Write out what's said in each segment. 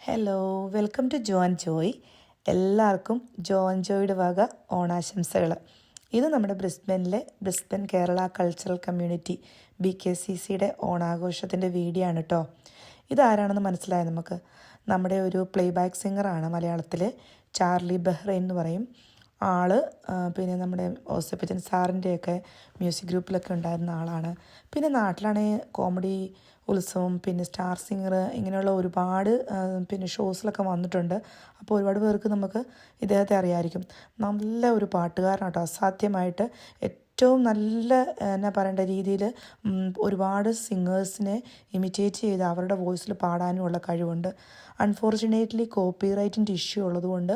Hello welcome to John Joy എല്ലാവർക്കും John ജോയുടെ വക ഓണാശംസകൾ ഇത് നമ്മുടെ ബ്രിസ്ബനിലെ Brisbane Kerala cultural community B K C C ഓണാഘോഷത്തിന്റെ video ആണ് കേട്ടോ ഇതാരാണെന്ന് മനസ്സിലായത് നമുക്ക്? നമ്മുടെ ഒരു പ്ലേ ബാക്ക് സിംഗറാണ് മലയാളത്തിൽ ചാർലി ബെഹ്റൈൻ എന്ന് പറയും. ആൾ പിന്നെ നമ്മുടെ ഓസപ്പച്ചൻ സാറിന്റെയൊക്കെ മ്യൂസിക് ഗ്രൂപ്പിലൊക്കെ ഉണ്ടായിരുന്ന ആളാണ്. പിന്നെ നാട്ടിലാണെങ്കിൽ കോമഡി ഉത്സവം പിന്നെ സ്റ്റാർ സിംഗർ ഇങ്ങനെയുള്ള ഒരുപാട് പിന്നെ ഷോസിലൊക്കെ വന്നിട്ടുണ്ട്. അപ്പോൾ ഒരുപാട് പേർക്ക് നമുക്ക് ഇദ്ദേഹത്തെ അറിയാമായിരിക്കും നല്ല ഒരു പാട്ടുകാരനാണ് കേട്ടോ അസാധ്യമായിട്ട് ഏറ്റവും നല്ല എന്നാ പറയേണ്ട രീതിയിൽ ഒരുപാട് സിംഗേഴ്സിനെ ഇമിറ്റേറ്റ് ചെയ്ത് അവരുടെ വോയിസിൽ പാടാനുമുള്ള കഴിവുണ്ട്. അൺഫോർച്ചുനേറ്റ്ലി കോപ്പി റൈറ്റിന്റെ ഇഷ്യൂ ഉള്ളതുകൊണ്ട്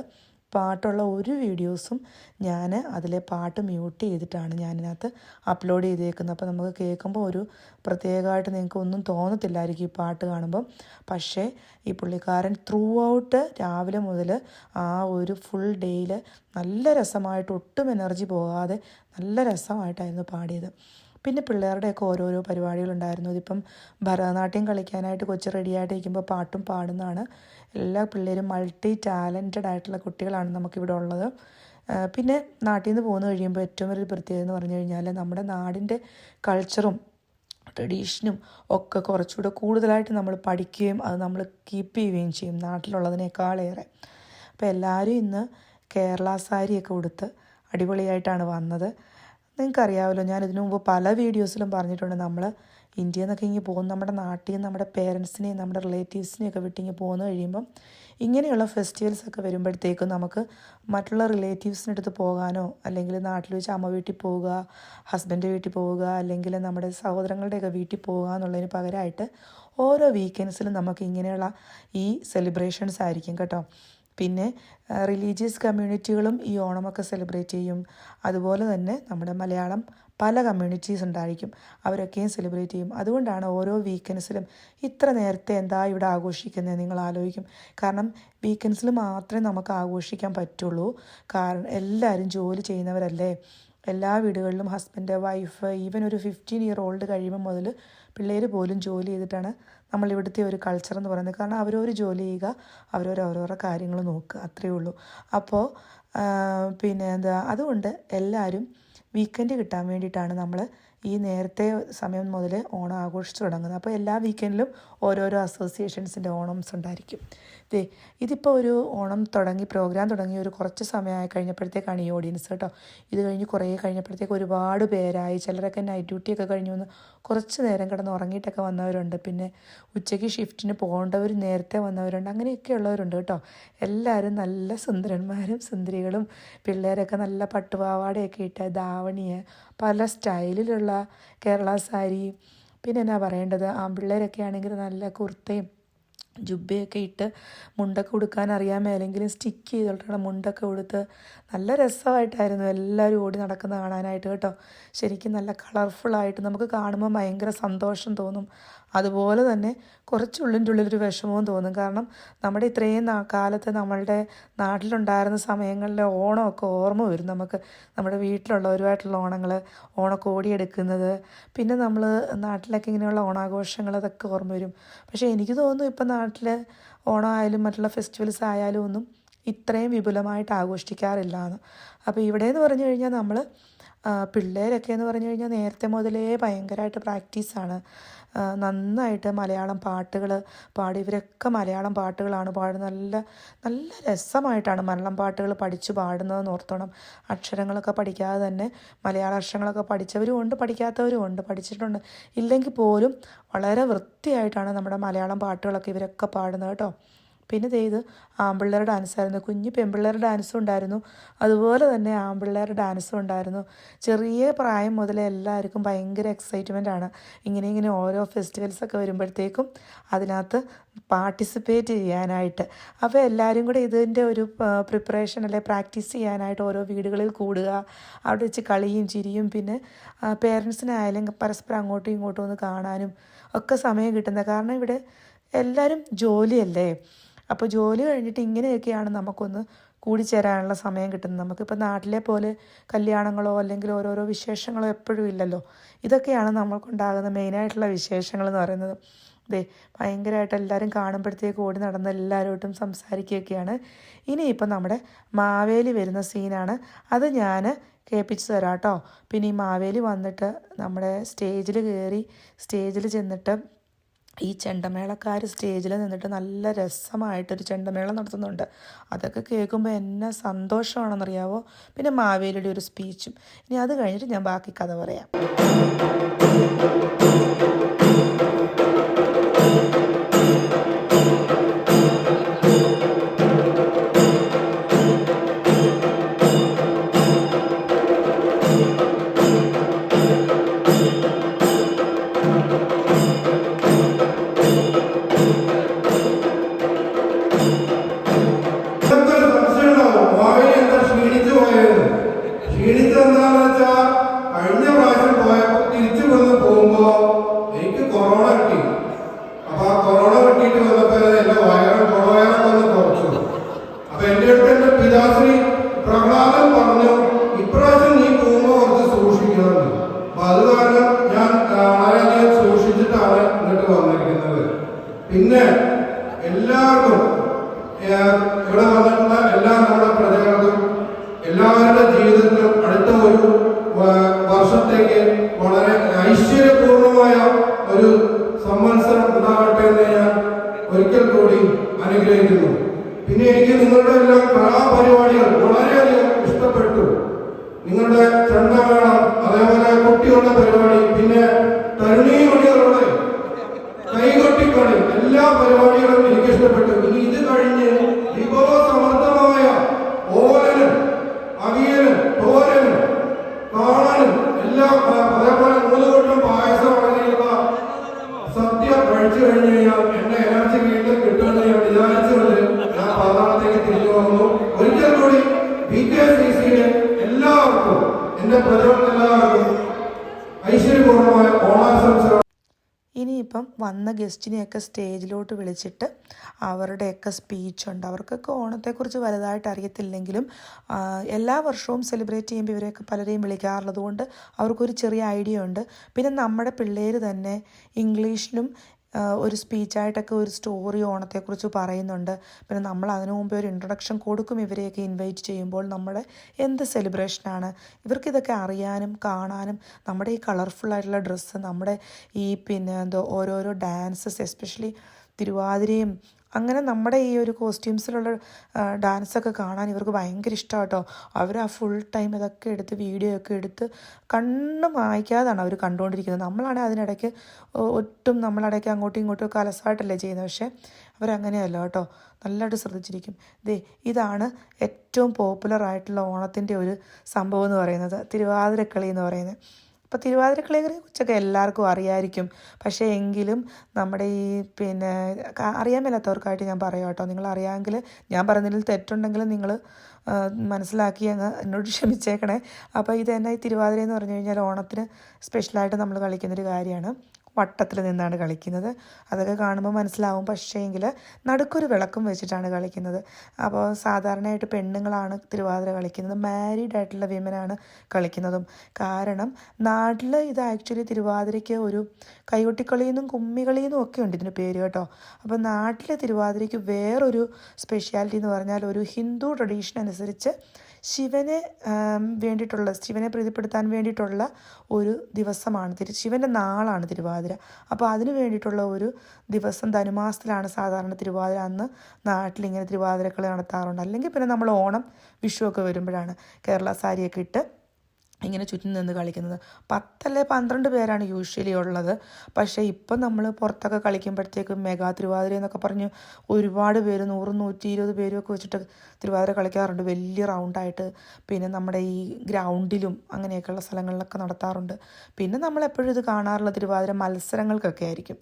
പാട്ടുള്ള ഒരു വീഡിയോസും ഞാൻ അതിലെ പാട്ട് മ്യൂട്ട് ചെയ്തിട്ടാണ് ഞാനിതിനകത്ത് അപ്ലോഡ് ചെയ്തേക്കുന്നത്. അപ്പോൾ നമുക്ക് കേൾക്കുമ്പോൾ ഒരു പ്രത്യേകമായിട്ട് നിങ്ങൾക്ക് ഒന്നും തോന്നത്തില്ലായിരിക്കും ഈ പാട്ട് കാണുമ്പം. പക്ഷേ ഈ പുള്ളിക്കാരൻ ത്രൂ ഔട്ട് രാവിലെ മുതൽ ആ ഒരു ഫുൾ ഡേയിൽ നല്ല രസമായിട്ട് ഒട്ടും എനർജി പോകാതെ നല്ല രസമായിട്ടായിരുന്നു പാടിയത്. പിന്നെ പിള്ളേരുടെയൊക്കെ ഓരോരോ പരിപാടികളുണ്ടായിരുന്നു. ഇതിപ്പം ഭരതനാട്യം കളിക്കാനായിട്ട് കൊച്ചു റെഡിയായിട്ട് ഇരിക്കുമ്പോൾ പാട്ടും പാടുന്നതാണ് എല്ലാ പിള്ളേരും മൾട്ടി ടാലന്റഡ് ആയിട്ടുള്ള കുട്ടികളാണ് നമുക്കിവിടെ ഉള്ളത്. പിന്നെ നാട്ടിൽ നിന്ന് പോകുന്ന കഴിയുമ്പോൾ ഏറ്റവും വലിയ പ്രത്യേകത എന്ന് പറഞ്ഞു കഴിഞ്ഞാൽ നമ്മുടെ നാടിന്റെ കൾച്ചറും ട്രഡീഷനും ഒക്കെ കുറച്ചുകൂടെ കൂടുതലായിട്ട് നമ്മൾ പഠിക്കുകയും അത് നമ്മൾ കീപ്പ് ചെയ്യുകയും ചെയ്യും നാട്ടിലുള്ളതിനേക്കാളേറെ. അപ്പോൾ എല്ലാവരും ഇന്ന് കേരള സാരിയൊക്കെ ഉടുത്ത് അടിപൊളിയായിട്ടാണ് വന്നത്. നിങ്ങൾക്കറിയാമല്ലോ ഞാൻ ഇതിനു മുമ്പ് പല വീഡിയോസിലും പറഞ്ഞിട്ടുണ്ട് നമ്മൾ ഇന്ത്യയിൽ നിന്നൊക്കെ ഇങ്ങനെ പോകുന്ന നമ്മുടെ നാട്ടിൽ നിന്ന് നമ്മുടെ പേരൻസിനെയും നമ്മുടെ റിലേറ്റീവ്സിനെയും ഒക്കെ വിട്ടിങ്ങ് പോകുന്ന കഴിയുമ്പം ഇങ്ങനെയുള്ള ഫെസ്റ്റിവൽസ് ഒക്കെ വരുമ്പോഴത്തേക്കും നമുക്ക് മറ്റുള്ള റിലേറ്റീവ്സിന്റെ അടുത്ത് പോകാനോ അല്ലെങ്കിൽ നാട്ടിൽ വെച്ച് അമ്മ വീട്ടിൽ പോവുക ഹസ്ബൻഡ് വീട്ടിൽ പോവുക അല്ലെങ്കിൽ നമ്മുടെ സഹോദരങ്ങളുടെയൊക്കെ വീട്ടിൽ പോവുക എന്നുള്ളതിന് പകരമായിട്ട് ഓരോ വീക്കെൻഡ്സിലും നമുക്ക് ഇങ്ങനെയുള്ള ഈ സെലിബ്രേഷൻസ് ആയിരിക്കും കേട്ടോ. പിന്നെ റിലീജിയസ് കമ്മ്യൂണിറ്റികളും ഈ ഓണമൊക്കെ സെലിബ്രേറ്റ് ചെയ്യും. അതുപോലെ തന്നെ നമ്മുടെ മലയാളം പല കമ്മ്യൂണിറ്റീസ് ഉണ്ടായിരിക്കും. അവരൊക്കെയും സെലിബ്രേറ്റ് ചെയ്യും. അതുകൊണ്ടാണ് ഓരോ വീക്കെൻഡ്സിലും ഇത്ര നേരത്തെ എന്താ ഇവിടെ ആഘോഷിക്കുന്നത് നിങ്ങൾ ആലോചിക്കും. കാരണം വീക്കെൻഡ്സിൽ മാത്രമേ നമുക്ക് ആഘോഷിക്കാൻ പറ്റുള്ളൂ. കാരണം എല്ലാവരും ജോലി ചെയ്യുന്നവരല്ലേ? എല്ലാ വീടുകളിലും ഹസ്ബൻഡ് വൈഫ് ഈവൻ ഒരു ഫിഫ്റ്റീൻ ഇയർ ഓൾഡ് കഴിയുമ്പോൾ മുതൽ പിള്ളേർ പോലും ജോലി ചെയ്തിട്ടാണ് നമ്മൾ ഇവിടുത്തെ ഒരു കൾച്ചർ എന്ന് പറയുന്നത്. കാരണം അവരവർ ജോലി ചെയ്യുക അവരവർ ഓരോരോ കാര്യങ്ങൾ നോക്കുക. അത്രയേ ഉള്ളൂ. അപ്പോൾ പിന്നെ എന്താ അതുകൊണ്ട് എല്ലാവരും വീക്കെൻഡ് കിട്ടാൻ വേണ്ടിയിട്ടാണ് നമ്മൾ ഈ നേരത്തെ സമയം മുതൽ ഓണം ആഘോഷിച്ച് തുടങ്ങുന്നത്. അപ്പോൾ എല്ലാ വീക്കെൻഡിലും ഓരോരോ അസോസിയേഷൻസിന്റെ ഓണംസ് ഉണ്ടായിരിക്കും. ദേ ഇതിപ്പോൾ ഒരു ഓണം തുടങ്ങി പ്രോഗ്രാം തുടങ്ങി ഒരു കുറച്ച് സമയമായി കഴിഞ്ഞപ്പോഴത്തേക്കാണ് ഈ ഓഡിയൻസ് കേട്ടോ. ഇത് കഴിഞ്ഞ് കുറേ കഴിഞ്ഞപ്പോഴത്തേക്ക് ഒരുപാട് പേരായി ചിലരൊക്കെ നൈറ്റ് ഡ്യൂട്ടിയൊക്കെ കഴിഞ്ഞ് വന്ന് കുറച്ച് നേരം കിടന്ന് ഉറങ്ങിയിട്ടൊക്കെ വന്നവരുണ്ട്. പിന്നെ ഉച്ചയ്ക്ക് ഷിഫ്റ്റിന് പോകേണ്ടവർ നേരത്തെ വന്നവരുണ്ട്. അങ്ങനെയൊക്കെ ഉള്ളവരുണ്ട് കേട്ടോ. എല്ലാവരും നല്ല സുന്ദരന്മാരും സുന്ദരികളും പിള്ളേരൊക്കെ നല്ല പട്ടുപാവാടയൊക്കെ ഇട്ട് ധാവണിയെ പല സ്റ്റൈലിലുള്ള കേരള സാരി. പിന്നെ എന്നാ പറയേണ്ടത്? ആൺപിള്ളേരൊക്കെ ആണെങ്കിൽ നല്ല കുർത്തയും ജുബയൊക്കെ ഇട്ട് മുണ്ടൊക്കെ ഉടുക്കാൻ അറിയാൻ മേലെങ്കിലും സ്റ്റിക്ക് ചെയ്തിട്ടാണ് മുണ്ടൊക്കെ ഉടുത്ത് നല്ല രസമായിട്ടായിരുന്നു എല്ലാവരും ഓടി നടക്കുന്ന കാണാനായിട്ട് കേട്ടോ. ശരിക്കും നല്ല കളർഫുള്ളായിട്ട് നമുക്ക് കാണുമ്പോൾ ഭയങ്കര സന്തോഷം തോന്നും. അതുപോലെ തന്നെ കുറച്ചുള്ളിന്റെ ഉള്ളിലൊരു വിഷമവും തോന്നും. കാരണം നമ്മുടെ ഇത്രയും കാലത്ത് നമ്മളുടെ നാട്ടിലുണ്ടായിരുന്ന സമയങ്ങളിലെ ഓണമൊക്കെ ഓർമ്മ വരും നമുക്ക്. നമ്മുടെ വീട്ടിലുള്ളവരുമായിട്ടുള്ള ഓണങ്ങൾ ഓണക്കോടിയെടുക്കുന്നത് പിന്നെ നമ്മൾ നാട്ടിലൊക്കെ ഇങ്ങനെയുള്ള ഓണാഘോഷങ്ങൾ അതൊക്കെ ഓർമ്മ വരും. പക്ഷേ എനിക്ക് തോന്നുന്നു ഇപ്പം നാട്ടിൽ ഓണമായാലും മറ്റുള്ള ഫെസ്റ്റിവൽസ് ആയാലും ഒന്നും ഇത്രയും വിപുലമായിട്ട് ആഘോഷിക്കാറില്ല എന്ന്. അപ്പോൾ ഇവിടെ എന്ന് പറഞ്ഞു കഴിഞ്ഞാൽ നമ്മൾ പിള്ളേരൊക്കെ എന്ന് പറഞ്ഞു കഴിഞ്ഞാൽ നേരത്തെ മുതലേ ഭയങ്കരമായിട്ട് പ്രാക്ടീസാണ്. നന്നായിട്ട് മലയാളം പാട്ടുകൾ പാടി ഇവരൊക്കെ മലയാളം പാട്ടുകളാണ് പാടുന്നത്. നല്ല നല്ല രസമായിട്ടാണ് മലയാളം പാട്ടുകൾ പഠിച്ചു പാടുന്നതെന്ന് ഓർത്തോണം. അക്ഷരങ്ങളൊക്കെ പഠിക്കാതെ തന്നെ മലയാള അക്ഷരങ്ങളൊക്കെ പഠിച്ചവരും ഉണ്ട് പഠിക്കാത്തവരും ഉണ്ട് പഠിച്ചിട്ടുണ്ട്. ഇല്ലെങ്കിൽ പോലും വളരെ വൃത്തിയായിട്ടാണ് നമ്മുടെ മലയാളം പാട്ടുകളൊക്കെ ഇവരൊക്കെ പാടുന്നത് കേട്ടോ. പിന്നെ ദേ ആമ്പിള്ളേർ ഡാൻസ് ഡാൻസായിരുന്നു കുഞ്ഞു പെമ്പിള്ളേർ ഡാൻസും ഉണ്ടായിരുന്നു. അതുപോലെ തന്നെ ആമ്പിള്ളേർ ഡാൻസും ഉണ്ടായിരുന്നു. ചെറിയ പ്രായം മുതൽ എല്ലാവർക്കും ഭയങ്കര എക്സൈറ്റ്മെന്റ് ആണ്. ഇങ്ങനെ ഇങ്ങനെ ഓരോ ഫെസ്റ്റിവൽസൊക്കെ വരുമ്പോഴത്തേക്കും അതിനകത്ത് പാർട്ടിസിപ്പേറ്റ് ചെയ്യാനായിട്ട്. അപ്പോൾ എല്ലാവരും കൂടെ ഇതിന്റെ ഒരു പ്രിപ്പറേഷൻ അല്ലെ പ്രാക്ടീസ് ചെയ്യാനായിട്ട് ഓരോ വീടുകളിൽ കൂടുക അവിടെ വെച്ച് കളിയും ചിരിയും പിന്നെ പേരൻസിനായാലും പരസ്പരം അങ്ങോട്ടും ഇങ്ങോട്ടും ഒന്ന് കാണാനും ഒക്കെ സമയം കിട്ടുന്നത്. കാരണം ഇവിടെ എല്ലാവരും ജോലിയല്ലേ? അപ്പോൾ ജോലി കഴിഞ്ഞിട്ട് ഇങ്ങനെയൊക്കെയാണ് നമുക്കൊന്ന് കൂടിച്ചേരാനുള്ള സമയം കിട്ടുന്നത്. നമുക്കിപ്പോൾ നാട്ടിലെ പോലെ കല്യാണങ്ങളോ അല്ലെങ്കിൽ ഓരോരോ വിശേഷങ്ങളോ എപ്പോഴും ഇല്ലല്ലോ. ഇതൊക്കെയാണ് നമ്മൾക്കുണ്ടാകുന്ന മെയിനായിട്ടുള്ള വിശേഷങ്ങൾ എന്ന് പറയുന്നത്. ദേ ഭയങ്കരമായിട്ട് എല്ലാവരും കാണുമ്പോഴത്തേക്ക് ഓടി നടന്ന് എല്ലാവരോട്ടും സംസാരിക്കുകയൊക്കെയാണ്. ഇനിയിപ്പം നമ്മുടെ മാവേലി വരുന്ന സീനാണ് അത് ഞാൻ കേൾപ്പിച്ച് തരാം കേട്ടോ. പിന്നെ ഈ മാവേലി വന്നിട്ട് നമ്മുടെ സ്റ്റേജിൽ കയറി സ്റ്റേജിൽ ചെന്നിട്ട് ഈ ചെണ്ടമേളക്കാർ സ്റ്റേജിൽ നിന്നിട്ട് നല്ല രസമായിട്ടൊരു ചെണ്ടമേളം നടത്തുന്നുണ്ട്. അതൊക്കെ കേൾക്കുമ്പോൾ എന്നെ സന്തോഷമാണെന്നറിയാവോ? പിന്നെ മാവേലിയുടെ ഒരു സ്പീച്ചും ഇനി അത് കഴിഞ്ഞിട്ട് ഞാൻ ബാക്കി കഥ പറയാം. não നിങ്ങളുടെ ചെണ്ടമേളം ഇനിയിപ്പം വന്ന ഗസ്റ്റിനെയൊക്കെ സ്റ്റേജിലോട്ട് വിളിച്ചിട്ട് അവരുടെയൊക്കെ സ്പീച്ചുണ്ട്. അവർക്കൊക്കെ ഓണത്തെക്കുറിച്ച് വലുതായിട്ട് അറിയത്തില്ലെങ്കിലും എല്ലാ വർഷവും സെലിബ്രേറ്റ് ചെയ്യുമ്പോൾ ഇവരെയൊക്കെ പലരെയും വിളിക്കാറുള്ളത് കൊണ്ട് അവർക്കൊരു ചെറിയ ഐഡിയ ഉണ്ട്. പിന്നെ നമ്മുടെ പിള്ളേർ തന്നെ ഇംഗ്ലീഷിലും ഒരു സ്പീച്ചായിട്ടൊക്കെ ഒരു സ്റ്റോറി ഓണത്തെക്കുറിച്ച് പറയുന്നുണ്ട്. പിന്നെ നമ്മൾ അതിനു മുമ്പേ ഒരു ഇൻട്രൊഡക്ഷൻ കൊടുക്കും ഇവരെയൊക്കെ ഇൻവൈറ്റ് ചെയ്യുമ്പോൾ നമ്മുടെ എന്ത് സെലിബ്രേഷനാണ് ഇവർക്കിതൊക്കെ അറിയാനും കാണാനും നമ്മുടെ ഈ കളർഫുള്ളായിട്ടുള്ള ഡ്രസ്സ് നമ്മുടെ ഈ പിന്നെ എന്തോ ഓരോരോ ഡാൻസസ് എസ്പെഷ്യലി തിരുവാതിരയും അങ്ങനെ നമ്മുടെ ഈ ഒരു കോസ്റ്റ്യൂംസിലുള്ള ഡാൻസൊക്കെ കാണാൻ ഇവർക്ക് ഭയങ്കര ഇഷ്ടമാണ് കേട്ടോ അവർ ആ ഫുൾ ടൈം ഇതൊക്കെ എടുത്ത് വീഡിയോ ഒക്കെ എടുത്ത് കണ്ണ് മായ്ക്കാതാണ് അവർ കണ്ടുകൊണ്ടിരിക്കുന്നത്. നമ്മളാണെങ്കിൽ അതിനിടയ്ക്ക് ഒട്ടും നമ്മളിടയ്ക്ക് അങ്ങോട്ടും ഇങ്ങോട്ടും ഒക്കെ അലസായിട്ടല്ലേ ചെയ്യുന്നത്. പക്ഷേ അവരങ്ങനെയല്ല കേട്ടോ. നല്ലതായിട്ട് ശ്രദ്ധിച്ചിരിക്കും. ദേ ഇതാണ് ഏറ്റവും പോപ്പുലർ ആയിട്ടുള്ള ഓണത്തിന്റെ ഒരു സംഭവം എന്ന് പറയുന്നത്. തിരുവാതിരക്കളി എന്ന് പറയുന്നത്. അപ്പോൾ തിരുവാതിരക്കളിയെ കുറിച്ചൊക്കെ എല്ലാവർക്കും അറിയായിരിക്കും. പക്ഷേ എങ്കിലും നമ്മുടെ ഈ പിന്നെ അറിയാൻ മേലാത്തവർക്കായിട്ട് ഞാൻ പറയാം കേട്ടോ. നിങ്ങൾ അറിയാമെങ്കിൽ ഞാൻ പറഞ്ഞതിൽ തെറ്റുണ്ടെങ്കിൽ നിങ്ങൾ മനസ്സിലാക്കി അങ്ങ് എന്നോട് ക്ഷമിച്ചേക്കണേ. അപ്പോൾ ഇത് തന്നെ തിരുവാതിര എന്ന് പറഞ്ഞു കഴിഞ്ഞാൽ ഓണത്തിന് സ്പെഷ്യലായിട്ട് നമ്മൾ കളിക്കുന്നൊരു കാര്യമാണ്. വട്ടത്തിൽ നിന്നാണ് കളിക്കുന്നത്. അതൊക്കെ കാണുമ്പോൾ മനസ്സിലാവും. പക്ഷേങ്കിൽ നടുക്കൊരു വിളക്കും വെച്ചിട്ടാണ് കളിക്കുന്നത്. അപ്പോൾ സാധാരണയായിട്ട് പെണ്ണുങ്ങളാണ് തിരുവാതിര കളിക്കുന്നത്. മാരീഡ് ആയിട്ടുള്ള വിമനാണ് കളിക്കുന്നതും. കാരണം നാട്ടിൽ ഇത് ആക്ച്വലി തിരുവാതിരയ്ക്ക് ഒരു കൈകൊട്ടിക്കളിയെന്നും കുമ്മികളിയെന്നും ഒക്കെ ഉണ്ട് ഇതിന് പേര് കേട്ടോ. അപ്പോൾ നാട്ടിലെ തിരുവാതിരയ്ക്ക് വേറൊരു സ്പെഷ്യാലിറ്റി എന്ന് പറഞ്ഞാൽ ഒരു ഹിന്ദു ട്രഡീഷൻ അനുസരിച്ച് ശിവനെ വേണ്ടിയിട്ടുള്ള ശിവനെ പ്രീതിപ്പെടുത്താൻ വേണ്ടിയിട്ടുള്ള ഒരു ദിവസമാണ് തിരു ശിവന്റെ നാളാണ് തിരുവാതിര. അപ്പോൾ അതിന് വേണ്ടിയിട്ടുള്ള ഒരു ദിവസം ധനുമാസത്തിലാണ് സാധാരണ തിരുവാതിര. അന്ന് നാട്ടിലിങ്ങനെ തിരുവാതിരക്കളി നടത്താറുണ്ട്. അല്ലെങ്കിൽ പിന്നെ നമ്മൾ ഓണം വിഷുവൊക്കെ വരുമ്പോഴാണ് കേരള സാരിയൊക്കെ ഇട്ട് ഇങ്ങനെ ചുറ്റി നിന്ന് കളിക്കുന്നത്. പത്തല്ലേ പന്ത്രണ്ട് പേരാണ് യൂഷ്വലി ഉള്ളത്. പക്ഷേ ഇപ്പം നമ്മൾ പുറത്തൊക്കെ കളിക്കുമ്പോഴത്തേക്കും മെഗാ തിരുവാതിര എന്നൊക്കെ പറഞ്ഞ് ഒരുപാട് പേര് നൂറും നൂറ്റി ഇരുപത് പേരുമൊക്കെ വെച്ചിട്ട് തിരുവാതിര കളിക്കാറുണ്ട്. വലിയ റൗണ്ടായിട്ട് പിന്നെ നമ്മുടെ ഈ ഗ്രൗണ്ടിലും അങ്ങനെയൊക്കെയുള്ള സ്ഥലങ്ങളിലൊക്കെ നടത്താറുണ്ട്. പിന്നെ നമ്മളെപ്പോഴും ഇത് കാണാറുള്ള തിരുവാതിര മത്സരങ്ങൾക്കൊക്കെ ആയിരിക്കും.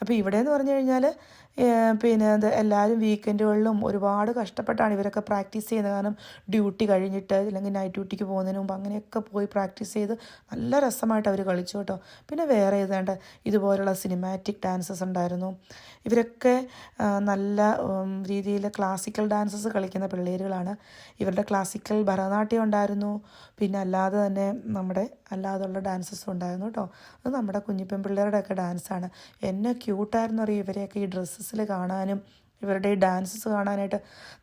അപ്പോൾ ഇവിടെ എന്ന് പറഞ്ഞു കഴിഞ്ഞാൽ പിന്നെ അത് എല്ലാവരും വീക്കെൻഡുകളിലും ഒരുപാട് കഷ്ടപ്പെട്ടാണ് ഇവരൊക്കെ പ്രാക്ടീസ് ചെയ്യുന്നത്. കാരണം ഡ്യൂട്ടി കഴിഞ്ഞിട്ട് അല്ലെങ്കിൽ നൈറ്റ് ഡ്യൂട്ടിക്ക് പോകുന്നതിന് മുമ്പ് അങ്ങനെയൊക്കെ പോയി പ്രാക്ടീസ് ചെയ്ത് നല്ല രസമായിട്ട് അവർ കളിച്ചു കേട്ടോ. പിന്നെ വേറെ ഏതാണ്ട് ഇതുപോലുള്ള സിനിമാറ്റിക് ഡാൻസസ് ഉണ്ടായിരുന്നു. ഇവരൊക്കെ നല്ല രീതിയിൽ ക്ലാസിക്കൽ ഡാൻസസ് കളിക്കുന്ന പിള്ളേരുകളാണ്. ഇവരുടെ ക്ലാസിക്കൽ ഭരതനാട്യം ഉണ്ടായിരുന്നു. പിന്നെ അല്ലാതെ തന്നെ നമ്മുടെ അല്ലാതുള്ള ഡാൻസസും ഉണ്ടായിരുന്നു കേട്ടോ. അത് നമ്മുടെ കുഞ്ഞിപ്പെൺ പിള്ളേരുടെയൊക്കെ ഡാൻസാണ് എന്നെ ക്യൂട്ടായിരുന്നു അറിയാം ഇവരെയൊക്കെ ഈ ഡ്രസ്സസിൽ കാണാനും ഇവരുടെ ഈ ഡാൻസസ് കാണാനായിട്ട്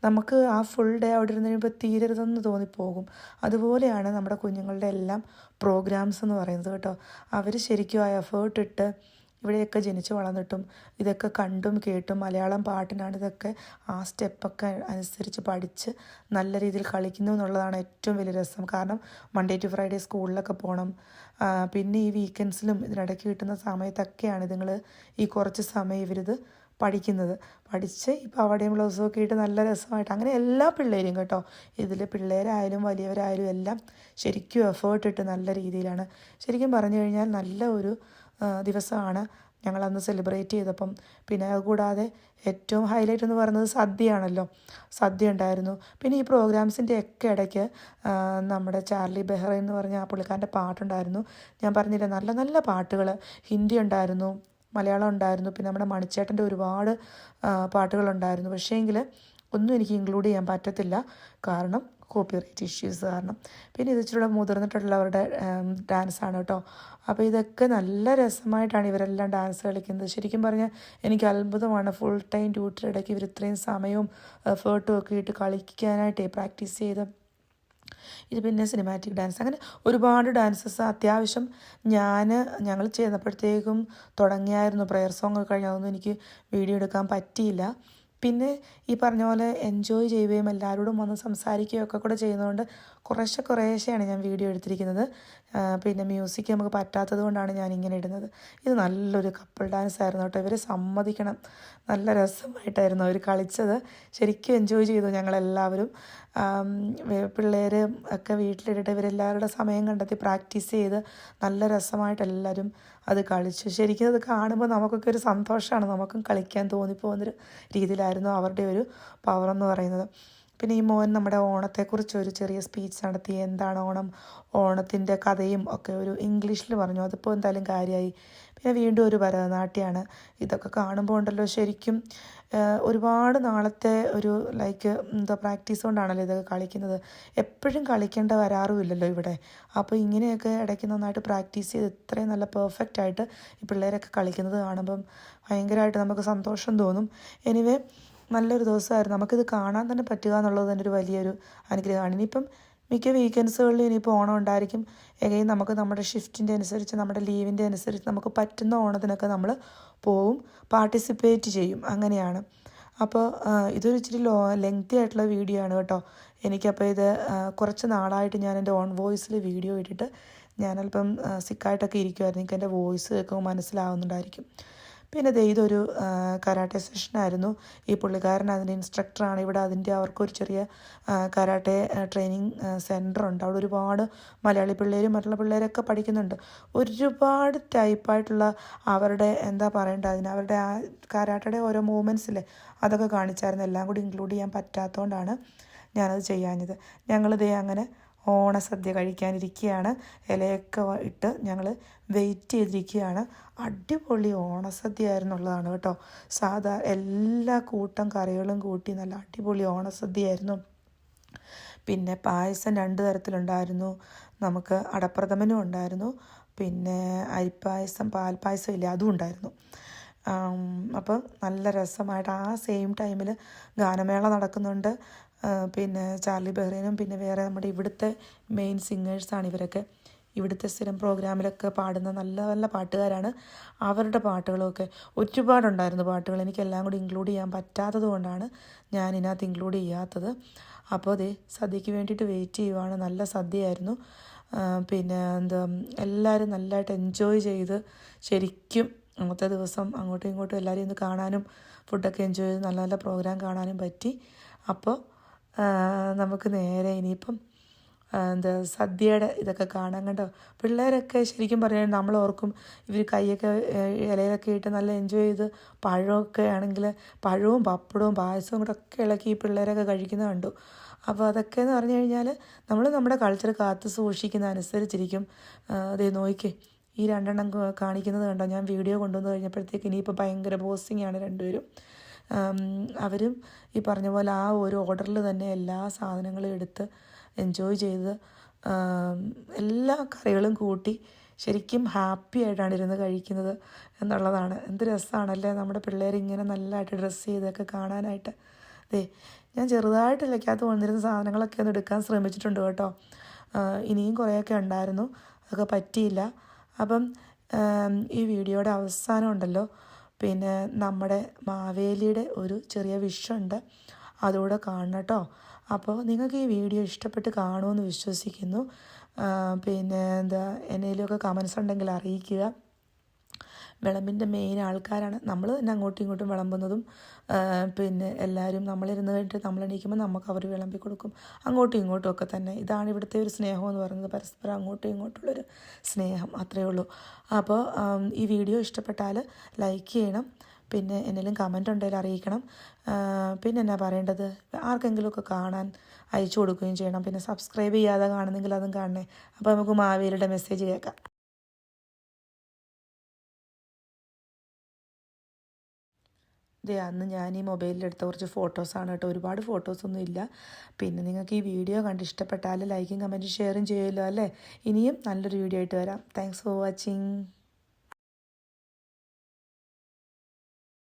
നമുക്ക് ആ ഫുൾ ഡേ അവിടെ ഇരുന്ന് കഴിയുമ്പോൾ തീരരുതെന്ന് തോന്നിപ്പോകും. അതുപോലെയാണ് നമ്മുടെ കുഞ്ഞുങ്ങളുടെ എല്ലാം പ്രോഗ്രാംസ് എന്ന് പറയുന്നത് കേട്ടോ. അവർ ശരിക്കും ആ എഫേർട്ട് ഇട്ട് ഇവിടെയൊക്കെ ജനിച്ചു വളർന്നിട്ടും ഇതൊക്കെ കണ്ടും കേട്ടും മലയാളം പാട്ടിനാണ് ഇതൊക്കെ ആ സ്റ്റെപ്പൊക്കെ അനുസരിച്ച് പഠിച്ച് നല്ല രീതിയിൽ കളിക്കുന്നു എന്നുള്ളതാണ് ഏറ്റവും വലിയ രസം. കാരണം മൺഡേ ടു ഫ്രൈഡേ സ്കൂളിലൊക്കെ പോകണം പിന്നെ ഈ വീക്കെൻഡ്സിലും ഇതിനിടയ്ക്ക് കിട്ടുന്ന സമയത്തൊക്കെയാണ് ഇതുങ്ങൾ ഈ കുറച്ച് സമയം ഇവരിത് പഠിക്കുന്നത്. പഠിച്ച് ഇപ്പോൾ അവിടെയും ബ്ലൗസും ഒക്കെ ഇട്ട് നല്ല രസമായിട്ട് അങ്ങനെ എല്ലാ പിള്ളേരും കേട്ടോ. ഇതിൽ പിള്ളേരായാലും വലിയവരായാലും എല്ലാം ശരിക്കും എഫേർട്ട് ഇട്ട് നല്ല രീതിയിലാണ്. ശരിക്കും പറഞ്ഞു കഴിഞ്ഞാൽ നല്ല ഒരു ദിവസമാണ് ഞങ്ങളന്ന് സെലിബ്രേറ്റ് ചെയ്തപ്പം. പിന്നെ കൂടാതെ ഏറ്റവും ഹൈലൈറ്റ് എന്ന് പറയുന്നത് സദ്യയാണല്ലോ. സദ്യ ഉണ്ടായിരുന്നു. പിന്നെ ഈ പ്രോഗ്രാംസിന്റെ ഒക്കെ ഇടയ്ക്ക് നമ്മുടെ ചാർലി ബെഹ്റ എന്ന് പറഞ്ഞ ആ പുള്ളിക്കാരന്റെ പാട്ടുണ്ടായിരുന്നു. ഞാൻ പറഞ്ഞില്ല നല്ല നല്ല പാട്ടുകൾ ഹിന്ദി ഉണ്ടായിരുന്നു. മലയാളം ഉണ്ടായിരുന്നു. പിന്നെ നമ്മുടെ മണിച്ചേട്ടന്റെ ഒരുപാട് പാട്ടുകളുണ്ടായിരുന്നു. പക്ഷേങ്കിൽ ഒന്നും എനിക്ക് ഇൻക്ലൂഡ് ചെയ്യാൻ പറ്റത്തില്ല. കാരണം കോപ്പിറൈറ്റ് ഇഷ്യൂസ് കാരണം. പിന്നെ ഇത് ഇച്ചിരി മുതിർന്നിട്ടുള്ളവരുടെ ഡാൻസാണ് കേട്ടോ അപ്പോൾ ഇതൊക്കെ നല്ല രസമായിട്ടാണ് ഇവരെല്ലാം ഡാൻസ് കളിക്കുന്നത്. ശരിക്കും പറഞ്ഞാൽ എനിക്ക് അത്ഭുതമാണ്. ഫുൾ ടൈം ഡ്യൂട്ടിയുടെ ഇടയ്ക്ക് ഇവർ ഇത്രയും സമയവും എഫേർട്ടും ഒക്കെ ഇട്ട് കളിക്കാനായിട്ടേ പ്രാക്ടീസ് ചെയ്ത് ഇത് പിന്നെ സിനിമാറ്റിക് ഡാൻസ് അങ്ങനെ ഒരുപാട് ഡാൻസസ് അത്യാവശ്യം ഞാൻ ഞങ്ങൾ ചെയ്തപ്പോഴത്തേക്കും തുടങ്ങിയായിരുന്നു. പ്രെയർ സോങ് കഴിഞ്ഞ് അതൊന്നും എനിക്ക് വീഡിയോ എടുക്കാൻ പറ്റിയില്ല. പിന്നെ ഈ പറഞ്ഞ പോലെ എൻജോയ് ചെയ്യുകയും എല്ലാവരോടും വന്ന് സംസാരിക്കുകയും ഒക്കെ കൂടെ ചെയ്യുന്നതുകൊണ്ട് കുറേശ്ശെ കുറേശ്ശെയാണ് ഞാൻ വീഡിയോ എടുത്തിരിക്കുന്നത്. പിന്നെ മ്യൂസിക് നമുക്ക് പറ്റാത്തത് കൊണ്ടാണ് ഞാൻ ഇങ്ങനെ ഇടുന്നത്. ഇത് നല്ലൊരു കപ്പിൾ ഡാൻസ് ആയിരുന്നു കേട്ടോ. ഇവർ സമ്മതിക്കണം. നല്ല രസമായിട്ടായിരുന്നു അവർ കളിച്ചത്. ശരിക്കും എൻജോയ് ചെയ്തു ഞങ്ങളെല്ലാവരും. പിള്ളേർ ഒക്കെ വീട്ടിലിട്ടിട്ട് ഇവരെല്ലാവരുടെ സമയം കണ്ടെത്തി പ്രാക്ടീസ് ചെയ്ത് നല്ല രസമായിട്ട് എല്ലാവരും അത് കളിച്ചു. ശരിക്കും അത് കാണുമ്പോൾ നമുക്കൊക്കെ ഒരു സന്തോഷമാണ് നമുക്കും കളിക്കാൻ തോന്നിപ്പോകുന്നൊരു രീതിയിലായിരുന്നു അവരുടെ ഒരു പവർ എന്ന് പറയുന്നത്. പിന്നെ ഈ മോൻ നമ്മുടെ ഓണത്തെക്കുറിച്ച് ഒരു ചെറിയ സ്പീച്ച് നടത്തി എന്താണ് ഓണം? ഓണത്തിന്റെ കഥയും ഒക്കെ ഒരു ഇംഗ്ലീഷിൽ പറഞ്ഞു. അതിപ്പോൾ എന്തായാലും കാര്യമായി പിന്നെ വീണ്ടും ഒരു ഭരതനാട്യമാണ് ഇതൊക്കെ കാണുമ്പോൾ ഉണ്ടല്ലോ ശരിക്കും ഒരുപാട് നാളത്തെ ഒരു ലൈക്ക് എന്താ പ്രാക്ടീസ് കൊണ്ടാണല്ലോ ഇതൊക്കെ കളിക്കുന്നത്. എപ്പോഴും കളിക്കേണ്ട വരാറുമില്ലല്ലോ ഇവിടെ. അപ്പോൾ ഇങ്ങനെയൊക്കെ ഇടയ്ക്ക് നന്നായിട്ട് പ്രാക്ടീസ് ചെയ്ത് ഇത്രയും നല്ല പെർഫെക്റ്റ് ആയിട്ട് ഈ പിള്ളേരൊക്കെ കളിക്കുന്നത് കാണുമ്പം ഭയങ്കരമായിട്ട് നമുക്ക് സന്തോഷം തോന്നും. എനിവേ നല്ലൊരു ദിവസമായിരുന്നു. നമുക്കിത് കാണാൻ തന്നെ പറ്റുക എന്നുള്ളത് തന്നെ ഒരു വലിയൊരു അനുഗ്രഹമാണ്. ഇനിയിപ്പം മിക്ക വീക്കെൻഡ്സുകളിൽ ഇനിയിപ്പോൾ ഓണം ഉണ്ടായിരിക്കും. എഗെയിൻ നമുക്ക് നമ്മുടെ ഷിഫ്റ്റിന്റെ അനുസരിച്ച് നമ്മുടെ ലീവിന്റെ അനുസരിച്ച് നമുക്ക് പറ്റുന്ന ഓണത്തിനൊക്കെ നമ്മൾ പോവും പാർട്ടിസിപ്പേറ്റ് ചെയ്യും. അങ്ങനെയാണ്. അപ്പോൾ ഇതൊരു ഇച്ചിരി ലോ ലെങ്തി ആയിട്ടുള്ള വീഡിയോ ആണ് കേട്ടോ. എനിക്കപ്പോൾ ഇത് കുറച്ച് നാളായിട്ട് ഞാൻ എന്റെ ഓൺ വോയിസിൽ വീഡിയോ ഇട്ടിട്ട് ഞാനല്പം സിക്കായിട്ടൊക്കെ ഇരിക്കുമായിരുന്നു എനിക്ക് എന്റെ വോയിസ് കേൾക്കുമ്പോൾ മനസ്സിലാവുന്നുണ്ടായിരിക്കും. പിന്നെ ദേ ഇതൊരു കരാട്ടെ സെഷനായിരുന്നു ഈ പുള്ളിക്കാരൻ അതിന്റെ ഇൻസ്ട്രക്ടറാണ് ഇവിടെ അതിന്റെ അവർക്കൊരു ചെറിയ കരാട്ടെ ട്രെയിനിങ് സെന്റർ ഉണ്ട്. അവിടെ ഒരുപാട് മലയാളി പിള്ളേരും മറ്റുള്ള പിള്ളേരൊക്കെ പഠിക്കുന്നുണ്ട്. ഒരുപാട് ടൈപ്പായിട്ടുള്ള അവരുടെ എന്താ പറയേണ്ടത് അതിന്? അവരുടെ ആ കരാട്ടയുടെ ഓരോ മൂവ്മെന്റ്സില്ലേ അതൊക്കെ കാണിച്ചായിരുന്നു. എല്ലാം കൂടി ഇൻക്ലൂഡ് ചെയ്യാൻ പറ്റാത്തതുകൊണ്ടാണ് ഞാനത് ചെയ്യാഞ്ഞത്. ഞങ്ങളിതേ അങ്ങനെ ഓണസദ്യ കഴിക്കാനിരിക്കുകയാണ് ഇലയൊക്കെ ഇട്ട് ഞങ്ങൾ വെയിറ്റ് ചെയ്തിരിക്കുകയാണ് അടിപൊളി ഓണസദ്യ ആയിരുന്നുള്ളതാണ് കേട്ടോ. സാധാ എല്ലാ കൂട്ടം കറികളും കൂട്ടി നല്ല അടിപൊളി ഓണസദ്യയായിരുന്നു പിന്നെ പായസം രണ്ട് തരത്തിലുണ്ടായിരുന്നു. നമുക്ക് അടപ്രഥമനും ഉണ്ടായിരുന്നു. പിന്നെ അരിപ്പായസം പാൽപ്പായസം ഇല്ല അതും ഉണ്ടായിരുന്നു. അപ്പം നല്ല രസമായിട്ട് ആ സെയിം ടൈമിൽ ഗാനമേള നടക്കുന്നുണ്ട്. പിന്നെ ചാർലി ബെഹ്റീനും പിന്നെ വേറെ നമ്മുടെ ഇവിടുത്തെ മെയിൻ സിംഗേഴ്സാണ് ഇവരൊക്കെ. ഇവിടുത്തെ സ്ഥിരം പ്രോഗ്രാമിലൊക്കെ പാടുന്ന നല്ല നല്ല പാട്ടുകാരാണ് അവരുടെ പാട്ടുകളൊക്കെ. ഒരുപാടുണ്ടായിരുന്നു പാട്ടുകൾ. എനിക്കെല്ലാം കൂടി ഇൻക്ലൂഡ് ചെയ്യാൻ പറ്റാത്തത് കൊണ്ടാണ് ഞാൻ ഇതിനകത്ത് ഇൻക്ലൂഡ് ചെയ്യാത്തത്. അപ്പോൾ അതെ സദ്യയ്ക്ക് വേണ്ടിയിട്ട് വെയിറ്റ് ചെയ്യുവാണ്. നല്ല സദ്യയായിരുന്നു. പിന്നെ എന്താ എല്ലാവരും നല്ലതായിട്ട് എൻജോയ് ചെയ്ത് ശരിക്കും അന്നത്തെ ദിവസം അങ്ങോട്ടും ഇങ്ങോട്ടും എല്ലാവരെയും ഒന്ന് കാണാനും ഫുഡൊക്കെ എൻജോയ് ചെയ്ത് നല്ല നല്ല പ്രോഗ്രാം കാണാനും പറ്റി. അപ്പോൾ നമുക്ക് നേരെ ഇനിയിപ്പം എന്താ സദ്യയുടെ ഇതൊക്കെ കാണാൻ കണ്ടോ? പിള്ളേരൊക്കെ ശരിക്കും പറഞ്ഞാൽ നമ്മൾ ഓർക്കും ഇവർ കൈയൊക്കെ ഇലയിലൊക്കെ ഇട്ട് നല്ല എൻജോയ് ചെയ്ത് പഴമൊക്കെ ആണെങ്കിൽ പഴവും പപ്പടവും പായസവും കൂടെ ഒക്കെ ഇളക്കി ഈ പിള്ളേരൊക്കെ കഴിക്കുന്നത് കണ്ടു. അപ്പോൾ അതൊക്കെ എന്ന് പറഞ്ഞു കഴിഞ്ഞാൽ നമ്മൾ നമ്മുടെ കൾച്ചർ കാത്തു സൂക്ഷിക്കുന്ന അനുസരിച്ചിരിക്കും. അതേ നോക്കിക്കേ ഈ രണ്ടെണ്ണം കാണിക്കുന്നത് കണ്ടോ? ഞാൻ വീഡിയോ കൊണ്ടുവന്ന് കഴിഞ്ഞപ്പോഴത്തേക്ക് ഇനിയിപ്പോൾ ഭയങ്കര ബോസിങ്ങാണ് രണ്ടുപേരും. അവരും ഈ പറഞ്ഞ പോലെ ആ ഒരു ഓർഡറിൽ തന്നെ എല്ലാ സാധനങ്ങളും എടുത്ത് എൻജോയ് ചെയ്ത് എല്ലാ കറികളും കൂട്ടി ശരിക്കും ഹാപ്പി ആയിട്ടാണ് ഇരുന്ന് കഴിക്കുന്നത് എന്നുള്ളതാണ്. എന്ത് രസമാണല്ലേ നമ്മുടെ പിള്ളേർ ഇങ്ങനെ നല്ലതായിട്ട് ഡ്രസ്സ് ചെയ്തൊക്കെ കാണാനായിട്ട്. അതെ ഞാൻ ചെറുതായിട്ട് ഇലക്കകത്ത് വന്നിരുന്ന സാധനങ്ങളൊക്കെ ഒന്ന് എടുക്കാൻ ശ്രമിച്ചിട്ടുണ്ട് കേട്ടോ. ഇനിയും കുറേയൊക്കെ ഉണ്ടായിരുന്നു. അതൊക്കെ പറ്റിയില്ല. അപ്പം ഈ വീഡിയോയുടെ അവസാനം ഉണ്ടല്ലോ. പിന്നെ നമ്മുടെ മാവേലിയുടെ ഒരു ചെറിയ വിഷുണ്ട്. അതുകൂടെ കാണണം കേട്ടോ. അപ്പോൾ നിങ്ങൾക്ക് ഈ വീഡിയോ ഇഷ്ടപ്പെട്ട് കാണുമെന്ന് വിശ്വസിക്കുന്നു. പിന്നെ എന്താ എന്തെങ്കിലുമൊക്കെ കമൻസ് ഉണ്ടെങ്കിൽ അറിയിക്കുക. വിളമ്പിന്റെ മെയിൻ ആൾക്കാരാണ്. നമ്മൾ തന്നെ അങ്ങോട്ടും ഇങ്ങോട്ടും വിളമ്പുന്നതും പിന്നെ എല്ലാവരും നമ്മളിരുന്ന് കഴിഞ്ഞിട്ട് നമ്മൾ എണീക്കുമ്പോൾ നമുക്ക് അവർ വിളമ്പി കൊടുക്കും. അങ്ങോട്ടും ഇങ്ങോട്ടും ഒക്കെ തന്നെ. ഇതാണ് ഇവിടുത്തെ ഒരു സ്നേഹം എന്ന് പറയുന്നത്. പരസ്പരം അങ്ങോട്ടും ഇങ്ങോട്ടുള്ളൊരു സ്നേഹം. അത്രയേ ഉള്ളൂ. അപ്പോൾ ഈ വീഡിയോ ഇഷ്ടപ്പെട്ടാൽ ലൈക്ക് ചെയ്യണം. പിന്നെ എന്തെങ്കിലും കമന്റ് ഉണ്ടെങ്കിൽ അറിയിക്കണം. പിന്നെ എന്നാ പറയേണ്ടത്? ആർക്കെങ്കിലുമൊക്കെ കാണാൻ അയച്ചു കൊടുക്കുകയും ചെയ്യണം. പിന്നെ സബ്സ്ക്രൈബ് ചെയ്യാതെ കാണുന്നെങ്കിൽ അതും കാണണേ. അപ്പോൾ നമുക്ക് മാവേലിയുടെ മെസ്സേജ് കേൾക്കാം. ദേ അന്ന് ഞാൻ ഈ മൊബൈലിലെടുത്ത കുറച്ച് ഫോട്ടോസാണ് കേട്ടോ. ഒരുപാട് ഫോട്ടോസൊന്നും ഇല്ല. പിന്നെ നിങ്ങൾക്ക് ഈ വീഡിയോ കണ്ട് ഇഷ്ടപ്പെട്ടാൽ ലൈക്കും കമന്റും ഷെയറും ചെയ്യുമല്ലോ അല്ലേ? ഇനിയും നല്ലൊരു വീഡിയോ ആയിട്ട് വരാം. Thanks for watching